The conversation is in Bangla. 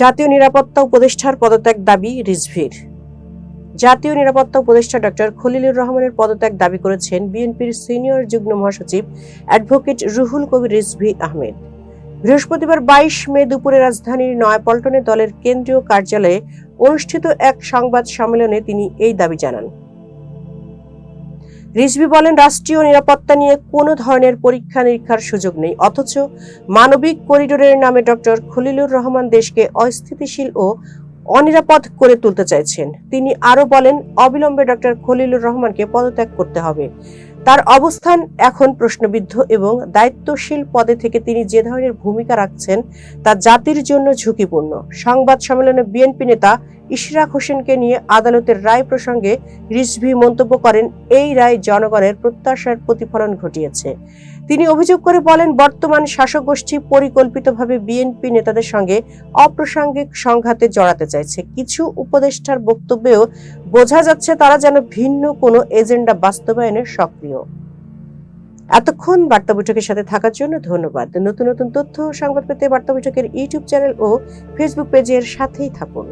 জাতীয় নিরাপত্তা উপদেষ্টার পদত্যাগ দাবি রিজভির। জাতীয় নিরাপত্তা উপদেষ্টা ডক্টর খলিলুর রহমানের পদত্যাগ দাবি করেছেন বিএনপির সিনিয়র যুগ্ম মহাসচিব অ্যাডভোকেট রুহুল কবির রিজভি আহমেদ। বৃহস্পতিবার বাইশ মে দুপুরে রাজধানীর নয়াপল্টনে দলের কেন্দ্রীয় কার্যালয়ে অনুষ্ঠিত এক সংবাদ সম্মেলনে তিনি এই দাবি জানান। রিজভি বলেন, রাষ্ট্রীয় নিরাপত্তা নিয়ে কোনো ধরনের পরীক্ষা নিরীক্ষার সুযোগ নেই। অথচ মানবিক করিডোরের নামে ডক্টর খলিলুর রহমান দেশকে অস্থিতিশীল ও অনিরাপদ করে তুলতে চাইছেন। তিনি আরও বলেন, অবিলম্বে ডক্টর খলিলুর রহমানকে পদত্যাগ করতে হবে। তার অবস্থান এখন প্রশ্নবিদ্ধ এবং দায়িত্বশীল পদে থেকে তিনি যে ধরনের ভূমিকা রাখছেন তা জাতির জন্য ঝুঁকিপূর্ণ। সংবাদ সম্মেলনে বিএনপি নেতা ইশরাক হোসেনকে নিয়ে আদালতের রায় প্রসঙ্গে রিজভি মন্তব্য করেন, এই রায় জনগণের প্রত্যাশার প্রতিফলন ঘটিয়েছে। তিনি অভিযোগ করে বলেন, বর্তমান শাসক গোষ্ঠী পরিকল্পিতভাবে বিএনপি নেতাদের সঙ্গে অপ্রাসঙ্গিক সংঘাতে জড়াতে চাইছে। কিছু উপদেষ্টার বক্তব্যেও বোঝা যাচ্ছে তারা যেন ভিন্ন কোনো এজেন্ডা বাস্তবায়নে সক্রিয়। এতক্ষণ বার্তা বৈঠকের সাথে থাকার জন্য ধন্যবাদ। নতুন নতুন তথ্য সংবাদ পেতে বার্তা বৈঠকের ইউটিউব চ্যানেল ও ফেসবুক পেজের সাথেই থাকুন।